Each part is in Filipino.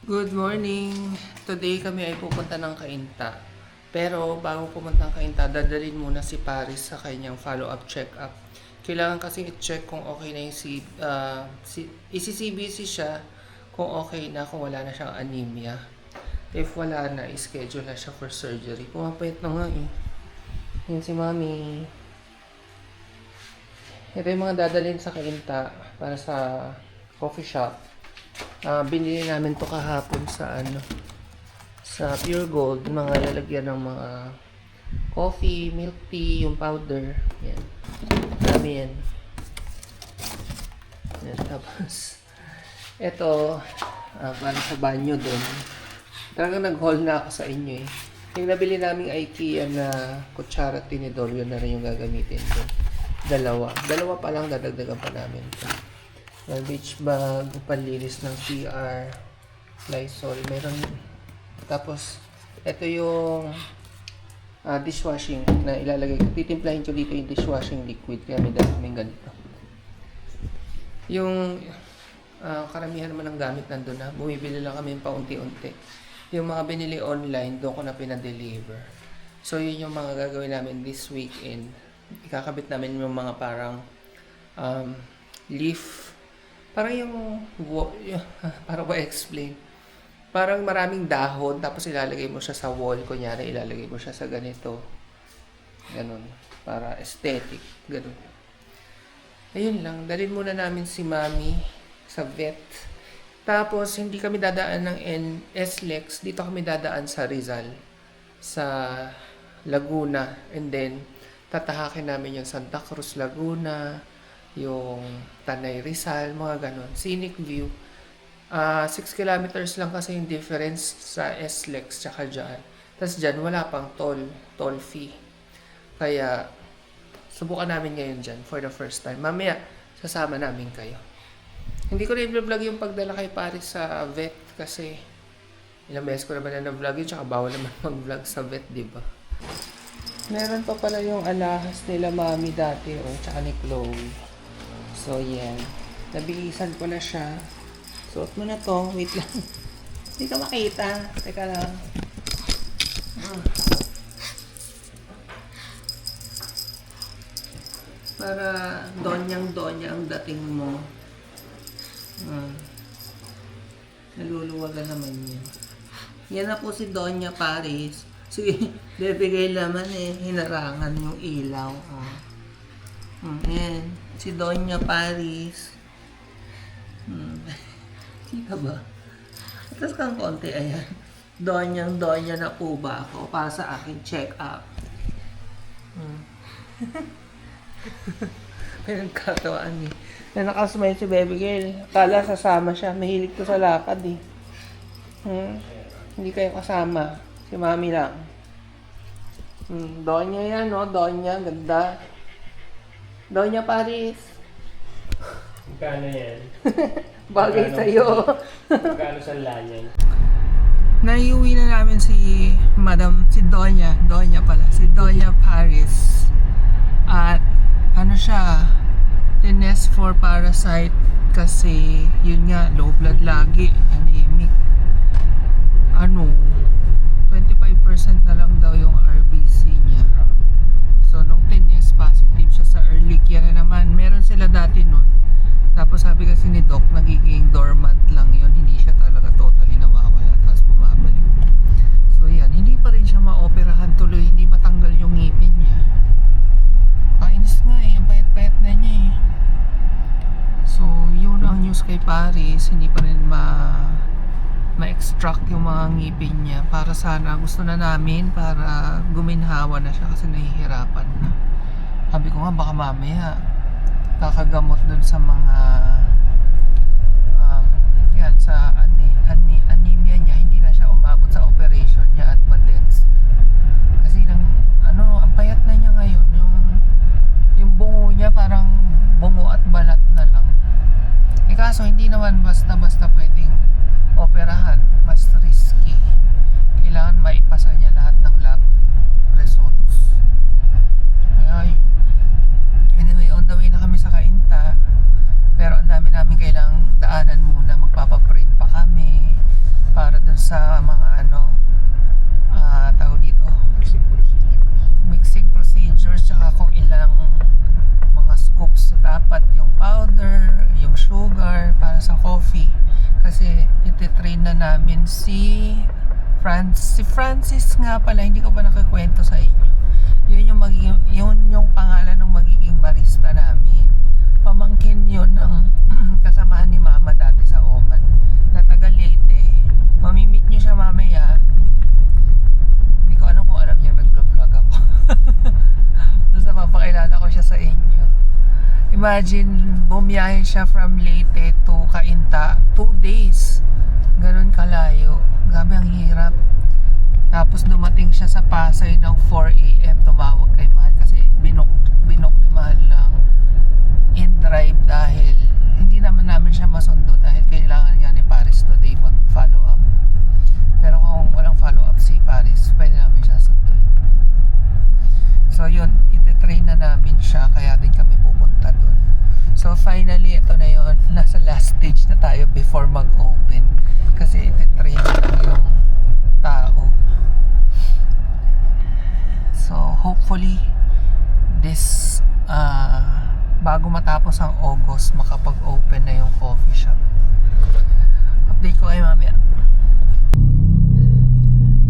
Good morning! Today kami ay pupunta ng Kainta. Pero bago pumunta ng Kainta, dadalhin muna si Paris sa kanyang follow-up check-up. Kailangan kasi i-check kung okay na yung si, ah, si, isi-CBC siya kung okay na, kung wala na siyang anemia. If wala na, i-schedule na siya for surgery. Pumapayat na nga eh. Yan si Mami. Ito yung mga dadalhin sa Kainta para sa coffee shop. Ah, binili namin to kahapon sa ano sa Pure Gold, mga lalagyan ng mga coffee, milk tea, yung powder. Yan. Dami yan. Yan. Tapos, ito, ah, para sa banyo doon. Talagang nag-haul na ako sa inyo eh. Yung nabili namin IKEA na kutsara tinidor, yun na rin yung gagamitin ko. Dalawa. Dalawa pa lang, dadagdagan pa namin beach bag, panlinis ng CR, Lysol, meron. Tapos, ito yung ah, dishwashing na ilalagay ko. Titimplahin ko dito yung dishwashing liquid, kaya may dala kaming ganito. Yung ah, karamihan naman ng gamit nandun na, bumibili lang kami paunti-unti. Yung mga binili online, doon ko na pinadeliver. So, yun yung mga gagawin namin this weekend. Ikakabit namin yung mga parang um, leaf Parang yung, parang ba explain? Parang maraming dahon, tapos ilalagay mo siya sa wall, kunyari ilalagay mo siya sa ganito. Ganun. Para aesthetic. Ganun. Ayun lang, dalhin muna namin si Mami sa vet. Tapos, hindi kami dadaan ng SLEX, dito kami dadaan sa Rizal, sa Laguna. And then, tatahakin namin yung Santa Cruz, Laguna, yung Tanay Rizal, mga ganon. Scenic view. Ah, 6 kilometers lang kasi yung difference sa SLEX tsaka dyan. Tapos dyan, wala pang toll, toll fee. Kaya, subukan namin ngayon dyan for the first time. Mamaya, sasama namin kayo. Hindi ko rin vlog yung pagdala kay Paris sa vet kasi ilang beses ko naman na vlog yun tsaka bawal naman mag-vlog sa vet, di ba? Meron pa pala yung alahas nila mami dati, oh, tsaka ni Chloe. So, yan. Nabihisan ko na siya. Suot mo na to. Wait lang. Hindi ka makita. Teka lang. Ah. Para donyang-donya ang dating mo. Ah. Naluluwagan naman yan. Yan na po si Donya Paris. Si bibigay naman eh, hinarangan yung ilaw. Oh. Hmm, yan. Si Donya Paris. Hmm. Kita ba? Tapos kang konti, ayan. Donyang Donya na po ba ako para sa aking check-up. Hmm. May nagkatawaan eh. Na nakasmile si Baby Girl. Kala sasama siya. Mahilig ko sa lakad eh. Hmm. Hindi kayo kasama. Si Mami lang. Hmm. Donya yan, no? Donya. Ganda. Donya Paris. Magkano yan? Bagay Ano? sa'yo. Magkano sa lanyan? Naiuwi na namin si Madam, si Donya, Donya pala, si Donya Paris. At ano siya, tinest for parasite kasi yun nga, low blood lagi, anemic. Ano, 25% na lang daw yung niya. Nung tinest, positive siya sa Ehrlichia na naman. Meron sila dati nun. Tapos sabi kasi ni Doc, nagiging dormant lang yun. Hindi siya talaga totally nawawala. Tapos bumabalik. So, yan. Hindi pa rin siya maoperahan tuloy. Hindi matanggal yung ngipin niya. Kainis nga eh. Ang payat-payat na niya eh. So, yun ang news kay Paris. Hindi pa rin ma ma-extract yung mga ngipin niya para sana gusto na namin para guminhawa na siya kasi nahihirapan na. Sabi ko nga baka mamaya kakagamot dun sa mga pala, hindi ko pa nakakwento sa inyo. Yun yung, magiging, yun yung pangalan ng magiging barista namin. Pamangkin yun ng kasamahan ni Mama dati sa Oman na taga Leyte. Mamimit niyo siya mamaya. Hindi ko alam kung alam niya nag-vlog ako. Basta mapakilala ko siya sa inyo. Imagine, bumiyahe siya from Leyte to Cainta. Two days. Ganon kalayo. Grabe ang hirap. Tapos dumating siya sa Pasay ng 4 a.m. Tumawag kay Mahal kasi binok, binok ni Mahal ng in-drive dahil hindi naman namin siya masundo dahil kailangan nga ni Paris today mag-follow up. Pero kung walang follow up si Paris, pwede namin siya sunduin. So yun, ititrain na namin siya kaya din kami pupunta dun. So finally, ito na yun. Nasa last stage na tayo before mag-open. Kasi ititrain na lang yung tao. So hopefully, this, ah, matapos ang August, makapag-open na yung coffee shop. Update ko kayo mamaya.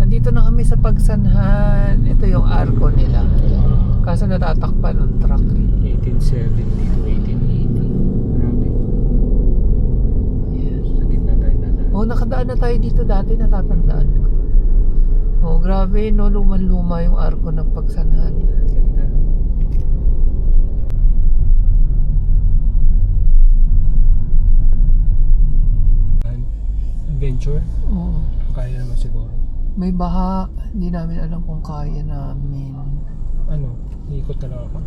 Nandito na kami sa Pagsanhan. Ito yung arco nila. Kaso natatakpan ng truck. eh. 1870 to 1880. Grabe. Yes. Sa gitna tayo Oh, nakadaan na tayo dito dati, natatandaan ko. Oh, grabe, no, luman-luma yung arco ng Pagsanhan. Adventure? Oo. Kaya naman siguro. May baha, hindi namin alam kung kaya namin. Ano? Iikot na lang ako.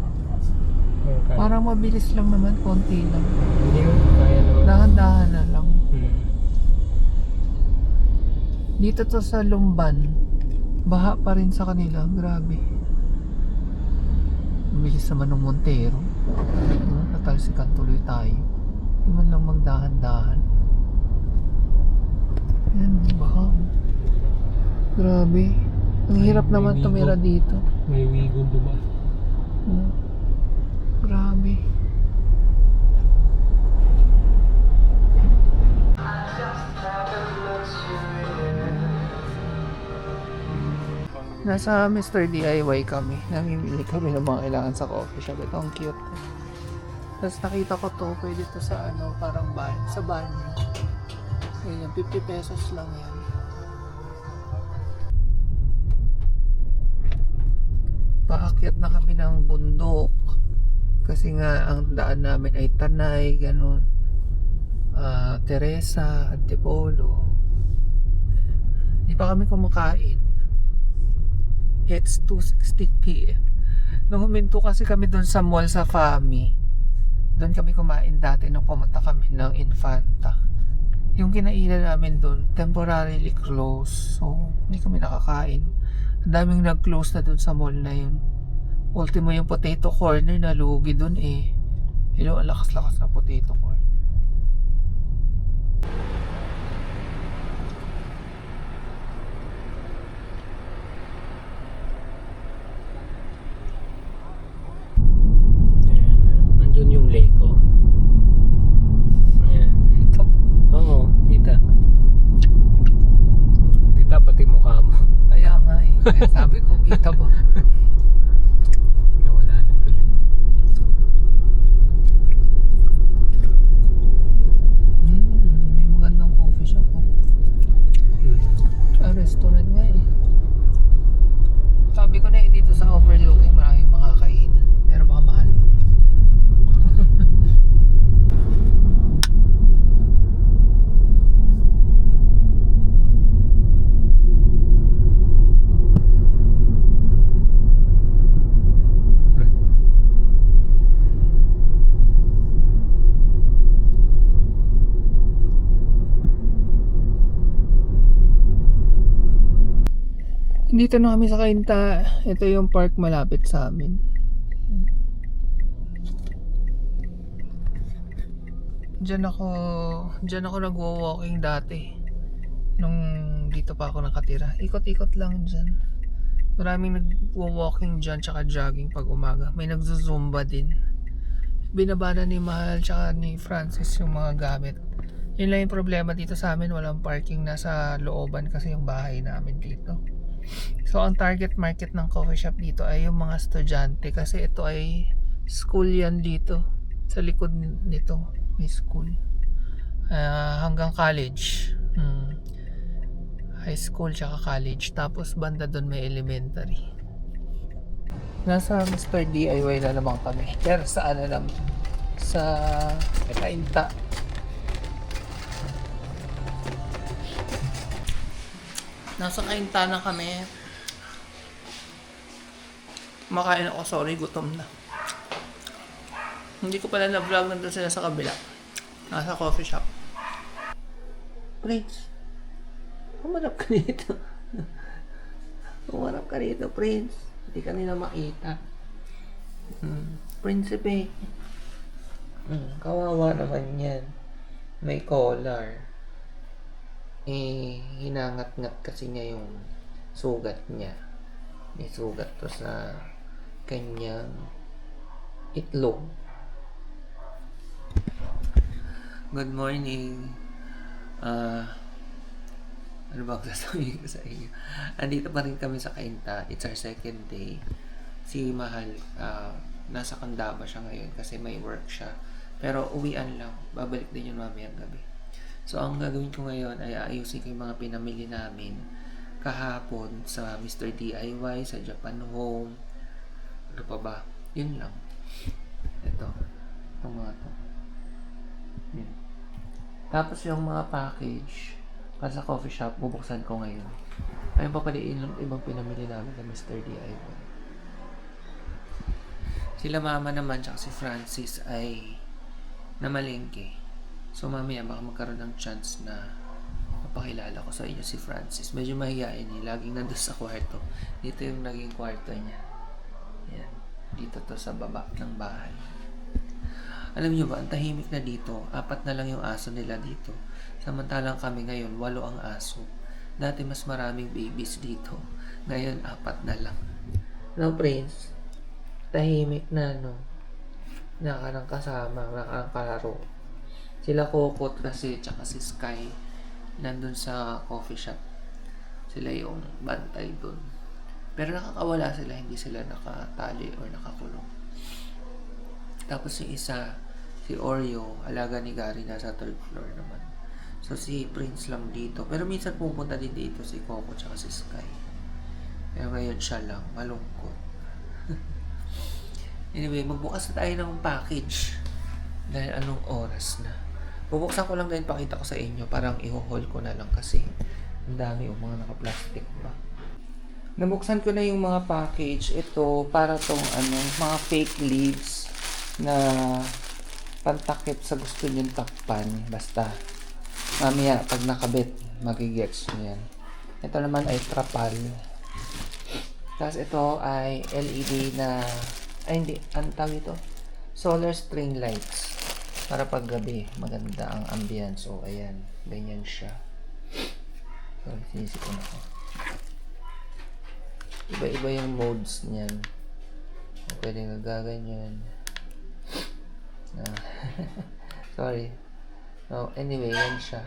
Or kaya? Parang mabilis lang naman, konti lang. Hindi mo kaya naman. Dahan-dahan na lang. Hmm. Dito to sa Lumban, baha pa rin sa kanila. Grabe. Bilis naman ng Montero. Natalsikan tuloy tayo. Hindi man lang magdahan-dahan. Yan, baha. Grabe. Ang Ay, hirap may naman wigo. tumira dito. May wigon duma. Hmm. Grabe. Nasa Mr. DIY kami. Namimili kami ng mga kailangan sa coffee shop. Ito ang cute. Tapos nakita ko to, pwede to sa ano, parang ban sa banyo. Ayan, 50 pesos lang yan. Paakyat na kami ng bundok. Kasi nga, ang daan namin ay Tanay, ganun. Ah, Teresa, Antipolo. Hindi pa kami kumakain. It's 2.60 p.m. Nung huminto kasi kami doon sa mall sa Fami, doon kami kumain dati nung pumunta kami ng Infanta. Yung kinainan namin doon, temporarily closed. So, hindi kami nakakain. Ang daming nag-close na doon sa mall na yun. Ultimo yung potato corner na lugi doon eh. Hello, ang lakas-lakas na potato corner. Ayan. Andun yung lake oh. Ayan. Oo, kita. Kita pati mukha mo. Kaya nga eh. Kaya sabi ko, kita ba? Nawala na tuloy. Hmm, may magandang coffee shop po. Hmm. Ah, restaurant nga eh. Sabi ko na eh, dito sa overlooking maraming makakainan. Pero baka mahal. Dito na kami sa Kainta. Ito yung park malapit sa amin. Diyan ako, diyan ako nagwo-walking dati. Nung dito pa ako nakatira. Ikot-ikot lang dyan. Maraming nag-walking dyan tsaka jogging pag umaga. May nagzuzumba din. Binaba na ni Mahal tsaka ni Francis yung mga gamit. Yun lang yung problema dito sa amin. Walang parking nasa looban kasi yung bahay namin dito. So, ang target market ng coffee shop dito ay yung mga estudyante kasi ito ay school yan dito. Sa likod nito may school. Ah, hanggang college. Hmm. High school tsaka college. Tapos banda doon may elementary. Nasa Mr. DIY na naman kami. Pero saan na lang? Sa Kainta. Nasa Kainta na kami. Makain ako, sorry, gutom na. Hindi ko pala na-vlog nandun sila sa kabila. Nasa coffee shop. Prince, umarap ka dito. umarap ka dito, Prince. Hindi ka nila makita. Hmm. Prinsipe. Hmm, kawawa naman yan. May collar. Eh, hinangat-ngat kasi niya yung sugat niya. May sugat to sa kanyang itlog. Good morning. Ah, ano ba sasabihin ko sa inyo? Andito pa rin kami sa Kainta. It's our second day. Si Mahal, ah, nasa Kandaba siya ngayon kasi may work siya. Pero uwian lang. Babalik din yun mamayang gabi. So, ang gagawin ko ngayon ay ayusin ko yung mga pinamili namin kahapon sa Mr. DIY, sa Japan Home. Ano pa ba? Yun lang. Ito. Itong mga to. Yun. Tapos yung mga package para sa coffee shop, bubuksan ko ngayon. Ayun pa pala yung ibang pinamili namin sa Mr. DIY. Sila mama naman tsaka si Francis ay namalengke. So mamaya baka magkaroon ng chance na mapakilala ko sa inyo si Francis. Medyo mahihain eh. Laging nandun sa kwarto. Dito yung naging kwarto niya. Yan. Dito to sa baba ng bahay. Alam niyo ba, ang tahimik na dito. Apat na lang yung aso nila dito. Samantalang kami ngayon, walo ang aso. Dati mas maraming babies dito. Ngayon, apat na lang. No, Prince? Tahimik na, no? Nakarang kasama, nakarang kalaro. Sila Kokot kasi, tsaka si Sky, nandun sa coffee shop. Sila yung bantay dun. Pero nakakawala sila, hindi sila nakatali or nakakulong. Tapos yung isa, si Oreo, alaga ni Gary, nasa third floor naman. So si Prince lang dito. Pero minsan pupunta din dito si Coco tsaka si Sky. Pero ngayon siya lang, malungkot. anyway, magbukas na tayo ng package. Dahil anong oras na. Bubuksan ko lang din pakita ko sa inyo. Parang i-haul ko na lang kasi ang dami yung mga naka-plastic ba. Nabuksan ko na yung mga package. Ito, para tong ano, mga fake leaves na pantakip sa gusto niyong takpan. Basta, mamaya, pag nakabit, magigets nyo yan. Ito naman ay trapal. Tapos ito ay LED na, ay hindi, ang tawag ito? Solar string lights. Para pag gabi, maganda ang ambience. So, ayan, ganyan siya. So, sinisip ko na ko. Iba-iba yung modes niyan. O, pwede nagaganyan. Ah, sorry. So, anyway, yan siya.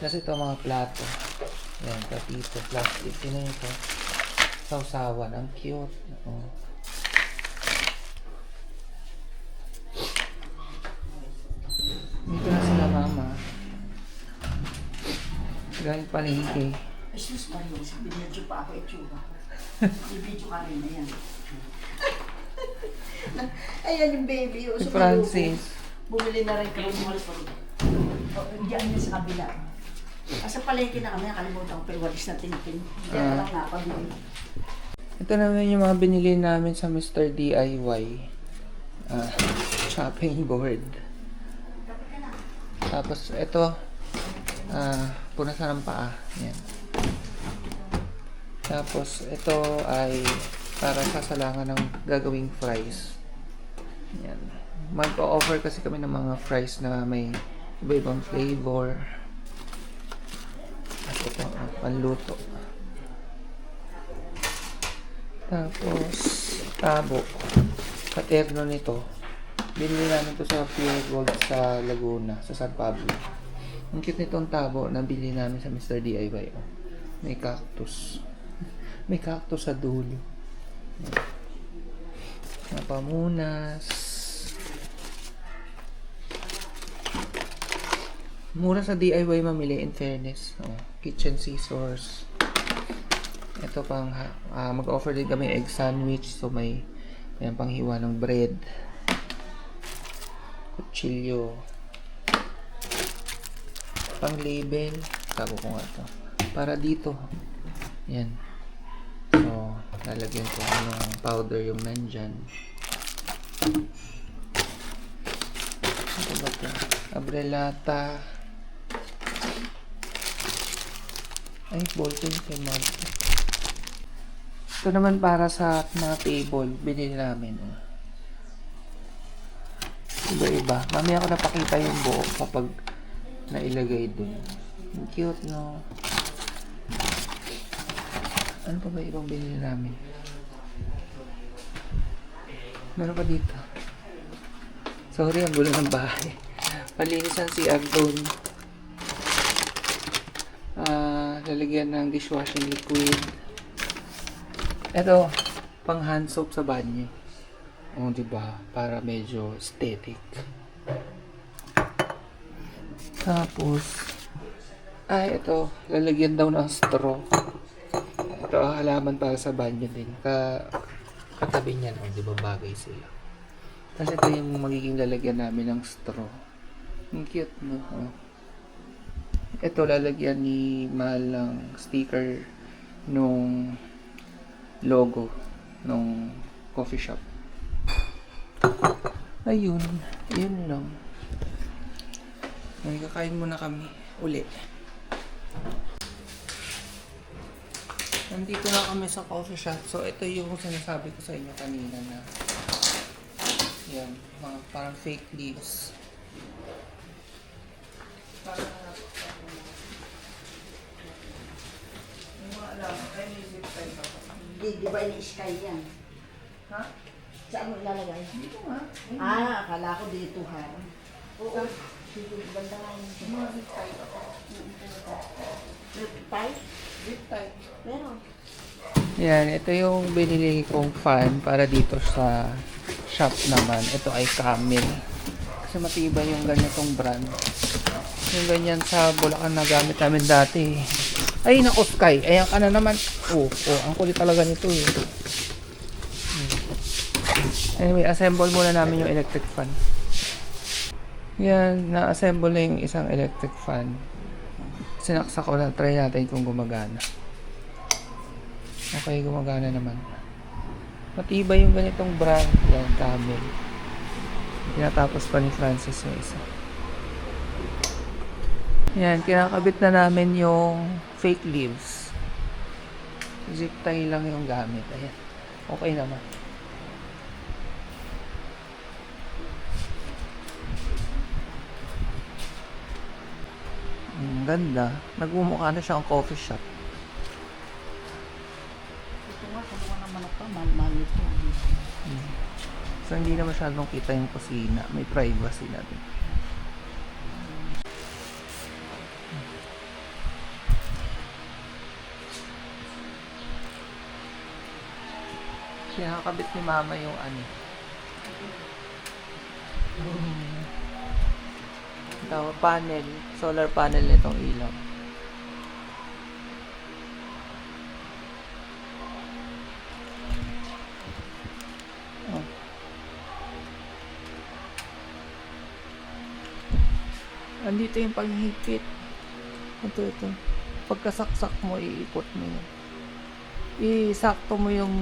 Kasi ito mga plato. Yan, platito, plastic. Yun ito? Sausawan. Ang cute. Oh. Dito na sila mama. Galing palengke. Jesus Mario, binidyo pa ako itsura ko. Bibidyo ka rin na yan. Ayan yung baby. Oh, Si sumalubo. Francis. Bumili na rin kami. Oh, diyan niya sa kabila. Asa palengke na kami, nakalimutan ko pero walis na tinipin. Diyan Ah. na lang napabili. Ito naman yung mga binili namin sa Mr. DIY. Ah, chopping board. Tapos ito, ah, punasan ng paa. Yan. Tapos ito ay para sasalangan ng gagawing fries. Yan. Mag-o-offer kasi kami ng mga fries na may iba-ibang flavor. Ito, ah, panluto. Tapos, tabo. Katerno nito. Binili namin to sa Pure Gold sa Laguna, sa San Pablo. Ang cute nitong tabo na bili namin sa Mr. DIY. Oh. May cactus. May cactus sa dulo. Mga pamunas. Mura sa DIY mamili in fairness. Oh, kitchen scissors. Ito pang ah, mag-offer din kami egg sandwich so may may panghiwa ng bread. Kutsilyo. Pang label. Tago ko nga to. Para dito. Yan. So, lalagyan ko ng powder yung nandyan. Ano ba ito? Abrelata. Ay, ballpen kay Marco. Ito naman para sa mga table, binili namin. oh. Iba-iba. Mamaya ko napakita yung buo kapag nailagay dun. Ang cute, no? Ano pa ba ibang binili namin? Meron pa dito. Sorry, ang gulo ng bahay. Palinis ang CR doon. Ah, lalagyan ng dishwashing liquid. Ito, pang hand soap sa banyo. O, di ba? Para medyo aesthetic. Tapos, ay, ito, lalagyan daw ng straw. Ito, ang halaman para sa banyo din. Ka, katabi niyan, o, di ba bagay sila. Tapos ito yung magiging lalagyan namin ng straw. Ang cute, no? Oh. Ito, lalagyan ni Mahal ng sticker nung logo nung coffee shop. Ayun, yun lang. Ay, kakain muna kami. Uli. Nandito na kami sa coffee shop. So, ito yung sinasabi ko sa inyo kanina na yan, mga parang fake leaves. Parang Yung mga alam, ay may zip tie pa ba? Di, di ba ini-sky yan? Ha? Saan mo ilalagay? Dito nga. Ah, akala ko dito ha. Oo. Dito, banda nga yun. Mga zip tie. May pipe? Zip tie. Meron. Yan, ito yung binili kong fan para dito sa shop naman. Ito ay Camel. Kasi matibay yung ganitong brand. Yung ganyan sa Bulacan na gamit namin dati. Ay, naku, Sky. Ayan ka na naman. Oh, oh, ang kulit talaga nito eh. Anyway, assemble muna namin yung electric fan. Yan, na-assemble na yung isang electric fan. Sinaksak ko na, try natin kung gumagana. Okay, gumagana naman. Matibay yung ganitong brand. Yan, Camel. Tinatapos pa ni Francis yung isa. Yan, kinakabit na namin yung fake leaves. Zip tie lang yung gamit. Ayan. Okay naman. Ang ganda. Nagmumukha na siya ang coffee shop. Ito nga, kumuha ng manok pa. Mahal-mahal ito. So, hindi na masyadong kita yung kusina. May privacy na din. Kinakabit ni mama yung ano. Tawag panel. Solar panel nitong ilaw. Oh. Andito yung paghigpit. Ito, ito. Pagkasaksak mo, iikot mo yun. Isakto mo yung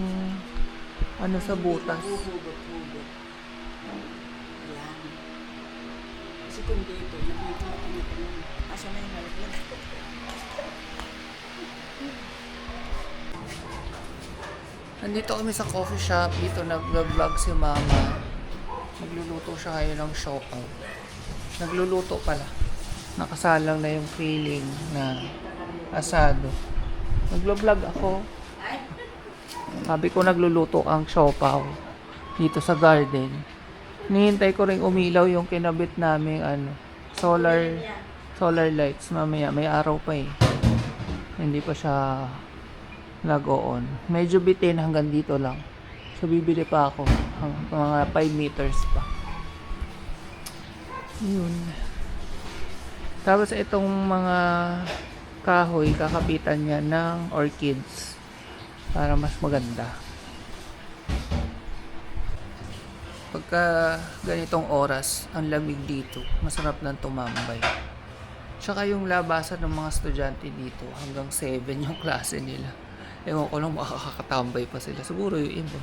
ano sa butas. Kasi kung dito, dito na tinitingnan. Asa na yung nalagyan? Nandito kami sa coffee shop. Dito nag-vlog si mama. Nagluluto siya ngayon ng siopaw. Nagluluto pala. Nakasalang na yung feeling na Asado. Naglo-vlog ako. Sabi ko nagluluto ang siopaw dito sa garden. Nihintay ko rin umilaw yung kinabit namin ano, solar solar lights mamaya. May araw pa eh. Hindi pa siya nag-on. Medyo bitin hanggang dito lang. So bibili pa ako. Mga 5 meters pa. Yun. Tapos itong mga kahoy, kakapitan niya ng orchids para mas maganda. Pagka ganitong oras, ang lamig dito, masarap nang tumambay. Tsaka yung labasan ng mga estudyante dito, hanggang 7 yung klase nila. Ewan ko lang makakatambay pa sila. Siguro yung iba.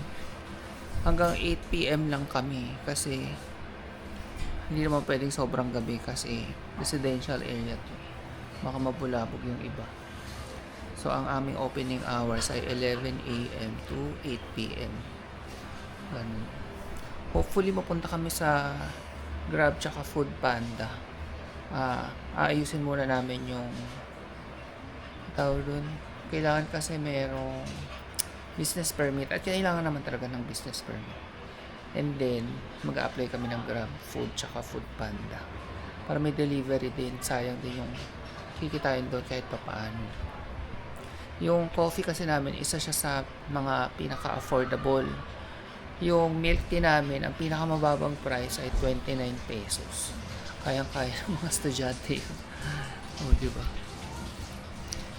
Hanggang 8pm lang kami kasi hindi naman pwedeng sobrang gabi kasi residential area to. Baka mabulabog yung iba. So, ang aming opening hours ay 11 a.m. to 8 p.m. Ganun. Hopefully, mapunta kami sa Grab tsaka Food Panda. Ah, aayusin muna namin yung tawag dun. Kailangan kasi merong business permit at kailangan naman talaga ng business permit. And then, mag apply kami ng Grab Food tsaka Food Panda. Para may delivery din. Sayang din yung kikitain doon kahit papaano. Yung coffee kasi namin, isa siya sa mga pinaka-affordable. Yung milk tea namin, ang pinakamababang price ay 29 pesos. Kayang-kaya ng mga estudyante yun. o, di ba?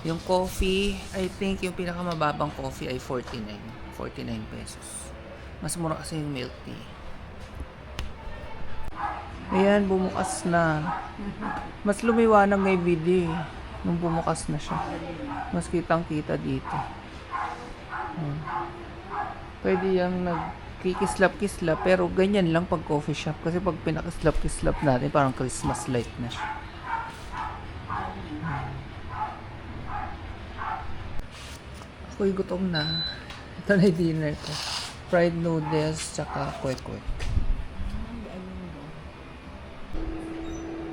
Yung coffee, I think yung pinakamababang coffee ay 49. 49 pesos. Mas mura kasi yung milk tea. Ayan, bumukas na. Mas lumiwanag yung video eh. Nung bumukas na siya. Mas kitang kita dito. Hmm. Pwede yung nagkikislap-kislap pero ganyan lang pag coffee shop kasi pag pinakislap-kislap natin parang Christmas light na siya. Ako'y gutom na. Ito na dinner ko. Fried noodles tsaka kwek-kwek.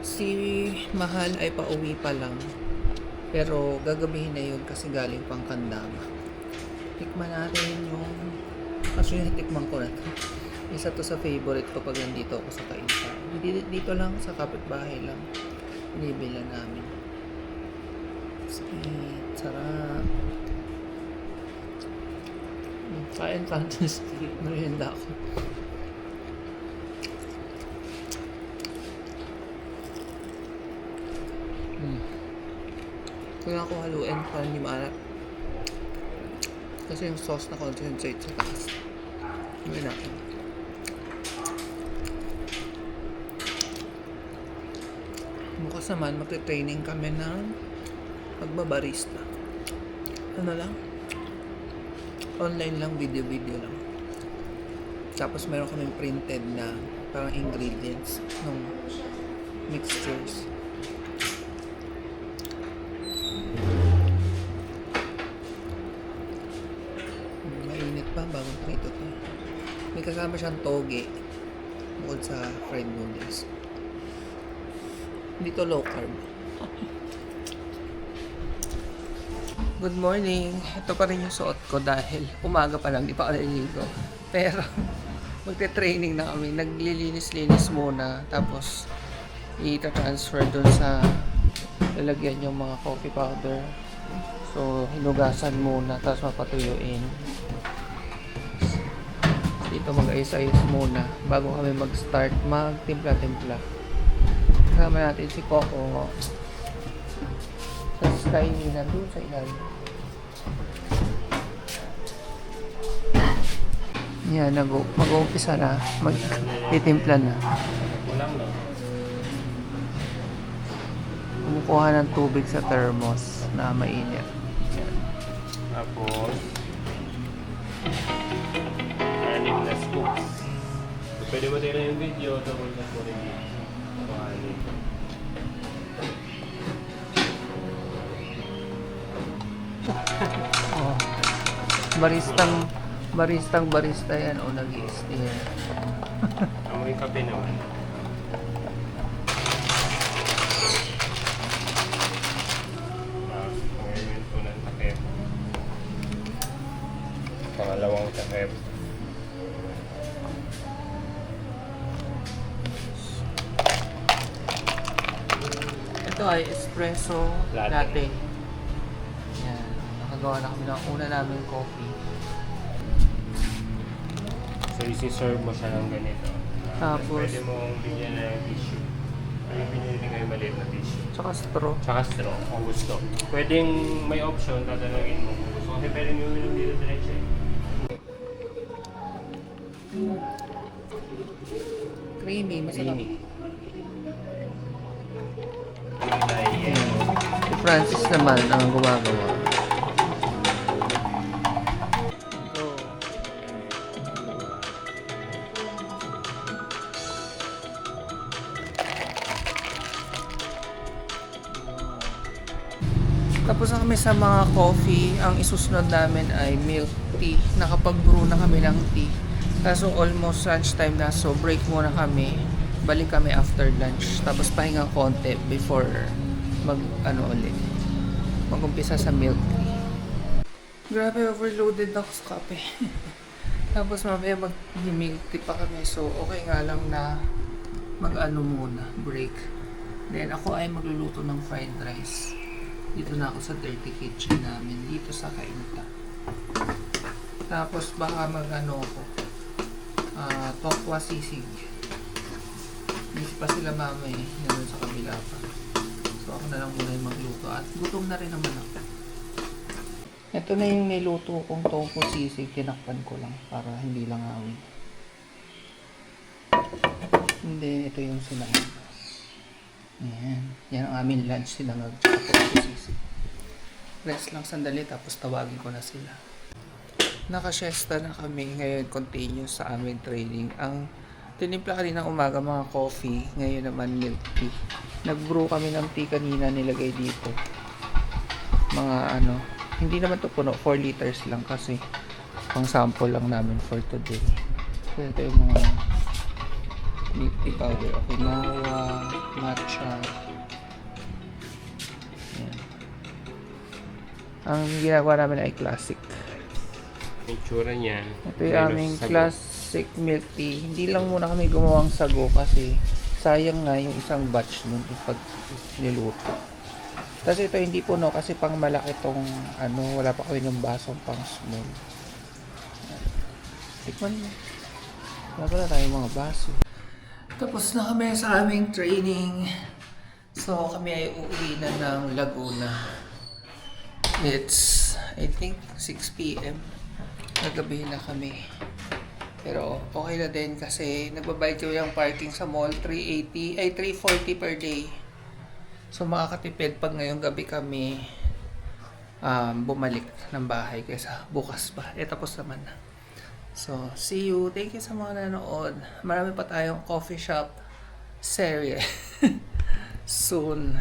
Si Mahal ay pauwi pa lang. Pero gagabihin na yun kasi galing pang kandama. Tikman natin yung... Actually, tikman ko na to. Isa to sa favorite ko pag nandito ako sa Kainta. Dito, dito lang, sa kapitbahay lang. Binibila namin. Sweet, sarap. Kain Fountain Street. Merienda ako. Mm. Kaya ako haluin para hindi maalat. Kasi yung sauce na concentrate sa taas. Hindi na. Bukas naman, magte-training kami ng pagbabarista. Ano lang? Online lang, video-video lang. Tapos meron kaming printed na parang ingredients ng mixtures. Kasama siyang toge. Bukod sa fried noodles. Dito low carb. Good morning. Ito pa rin yung suot ko dahil umaga pa lang, di pa ako naliligo. Pero magte-training na kami. Naglilinis-linis muna. Tapos i-transfer dun sa lalagyan yung mga coffee powder. So, hinugasan muna, tapos mapatuyuin. Dito mag-ayos-ayos muna bago kami mag-start magtimpla-timpla. Kasama natin si Coco sa sky nandun sa ilalim. Yan, nag mag-uumpisa na. Mag-titimpla na. Walang no. Kumukuha ng tubig sa thermos na mainit. Yan. Tapos, Pwede mo tayo yung video, double check mo rin yun. oh. Baristang baristang barista yan o nag yan. Amoy kape naman. Pangalawang takip. Espresso Latte. latte. Yan. Nakagawa na kami ng una namin coffee. So, isi-serve mo siya ng ganito. Tapos? Pwede mong bigyan ng tissue. Ay, binili kayo maliit na tissue. Tsaka straw. Tsaka straw, kung gusto. Pwedeng may option, tatanungin mo kung gusto. Kasi pwede nyo uminom dito diretso eh. Creamy, masarap. Creamy. Naman ang gumagawa. Tapos na kami sa mga coffee, ang isusunod namin ay milk tea. Nakapag-brew na kami ng tea. Kaso almost lunchtime na, so break muna kami. Balik kami after lunch. Tapos pahinga konti before mag ano ulit. Mag-umpisa sa milk tea. Grabe, overloaded ako sa kape. Tapos mamaya mag-milk tea pa kami. So okay nga lang na mag-ano muna, break. Then ako ay magluluto ng fried rice. Dito na ako sa dirty kitchen namin. Dito sa Kainta. Tapos baka mag ano ako. Ah, tokwa sisig. Miss pa sila mama eh. Sa kabila pa. So ako na lang muna yung magluto. At gutom na rin naman ako. Ito na yung niluto kong tofu sisig. Tinakpan ko lang para hindi lang awin. Hindi, ito yung sinangag. Ayan. Yan ang aming lunch sinangag tsaka tofu sisig. Rest lang sandali tapos tawagin ko na sila. Nakasiesta na kami ngayon continue sa aming training. Ang tinimpla kanina umaga mga coffee, ngayon naman milk tea. Nag-brew kami ng tea kanina nilagay dito. Mga ano, hindi naman to puno, 4 liters lang kasi pang sample lang namin for today. So ito yung mga milk tea powder. Okinawa, matcha. Yan. Ang ginagawa namin ay classic. Yung tsura niyan. Ito yung aming sa sago. classic milk tea. Hindi lang muna kami gumawang sago kasi sayang nga yung isang batch nun pag niluto. Tapos ito hindi puno kasi pang malaki tong ano, wala pa kami ng basong pang small. Tikman mo. Wala pala tayong mga baso. Tapos na kami sa aming training. So kami ay uuwi na ng Laguna. It's, I think, 6 p.m. Nagabi na kami. Pero okay na din kasi nagbabayad kami ng parking sa mall, 380, ay 340 per day. So makakatipid pag ngayong gabi kami um, bumalik ng bahay kaysa bukas pa. Eh tapos naman na. So, see you. Thank you sa mga nanood. Marami pa tayong coffee shop series soon.